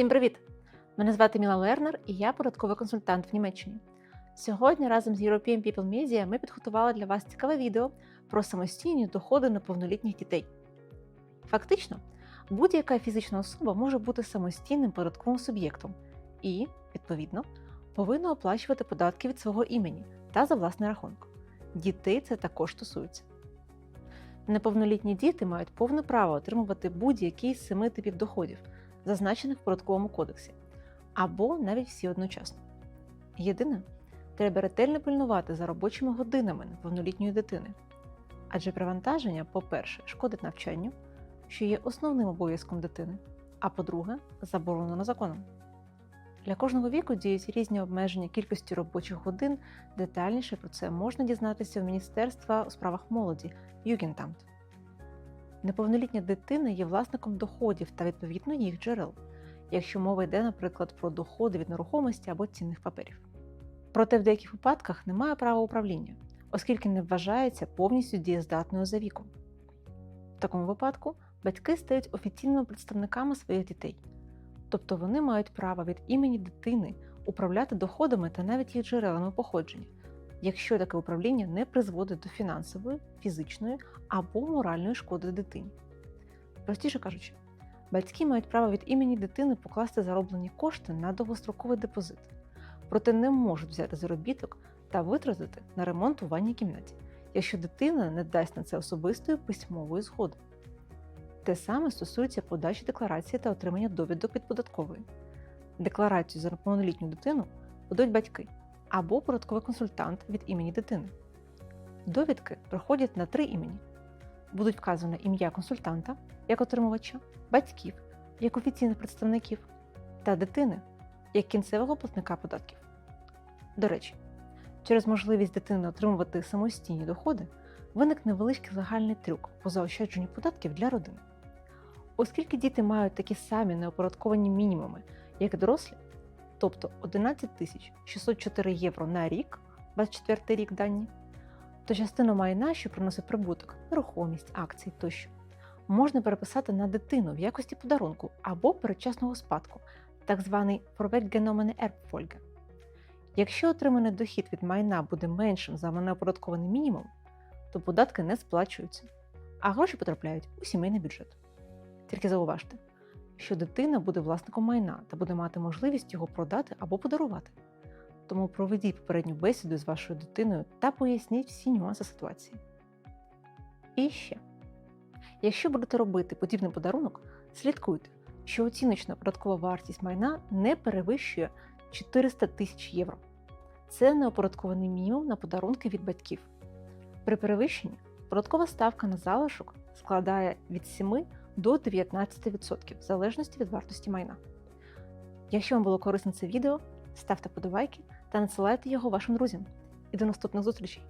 Всім привіт! Мене звати Міла Лернер і я податковий консультант в Німеччині. Сьогодні разом з European People Media ми підготували для вас цікаве відео про самостійні доходи неповнолітніх дітей. Фактично, будь-яка фізична особа може бути самостійним податковим суб'єктом і, відповідно, повинна оплачувати податки від свого імені та за власний рахунок. Дітей це також стосується. Неповнолітні діти мають повне право отримувати будь-який з семи типів доходів, зазначених в податковому кодексі, або навіть всі одночасно. Єдине, треба ретельно пильнувати за робочими годинами неповнолітньої дитини, адже привантаження, по-перше, шкодить навчанню, що є основним обов'язком дитини, а по-друге, заборонено законом. Для кожного віку діють різні обмеження кількості робочих годин. Детальніше про це можна дізнатися в Міністерства у справах молоді Югентамт. Неповнолітня дитина є власником доходів та відповідно їх джерел, якщо мова йде, наприклад, про доходи від нерухомості або цінних паперів. Проте в деяких випадках немає права управління, оскільки не вважається повністю дієздатною за віком. В такому випадку батьки стають офіційними представниками своїх дітей, тобто вони мають право від імені дитини управляти доходами та навіть їх джерелами походження, якщо таке управління не призводить до фінансової, фізичної або моральної шкоди дитині. Простіше кажучи, батьки мають право від імені дитини покласти зароблені кошти на довгостроковий депозит, проте не можуть взяти заробіток та витратити на ремонт у ванній кімнаті, якщо дитина не дасть на це особистої письмової згоди. Те саме стосується подачі декларації та отримання довідок від податкової. Декларацію за неповнолітню дитину подають батьки або податковий консультант від імені дитини. Довідки проходять на три імені. Будуть вказане ім'я консультанта як отримувача, батьків як офіційних представників та дитини як кінцевого платника податків. До речі, через можливість дитини отримувати самостійні доходи виник невеличкий загальний трюк по заощадженню податків для родини. Оскільки діти мають такі самі неоподатковані мінімуми, як дорослі, тобто 11 тисяч 604 євро на рік, 24 рік дані, то частину майна, що приносить прибуток, нерухомість, акції тощо, можна переписати на дитину в якості подарунку або передчасного спадку, так званий Vorweggenommene Erbfolge. Якщо отриманий дохід від майна буде меншим за неоподаткований мінімум, то податки не сплачуються, а гроші потрапляють у сімейний бюджет. Тільки зауважте, що дитина буде власником майна та буде мати можливість його продати або подарувати. Тому проведіть попередню бесіду з вашою дитиною та поясніть всі нюанси ситуації. І ще, якщо будете робити подібний подарунок, слідкуйте, що оціночна податкова вартість майна не перевищує 400 тисяч євро. Це неоподаткований мінімум на подарунки від батьків. При перевищенні податкова ставка на залишок складає від 7 до 19% в залежності від вартості майна. Якщо вам було корисно це відео, ставте подобайки та надсилайте його вашим друзям. І до наступних зустрічей!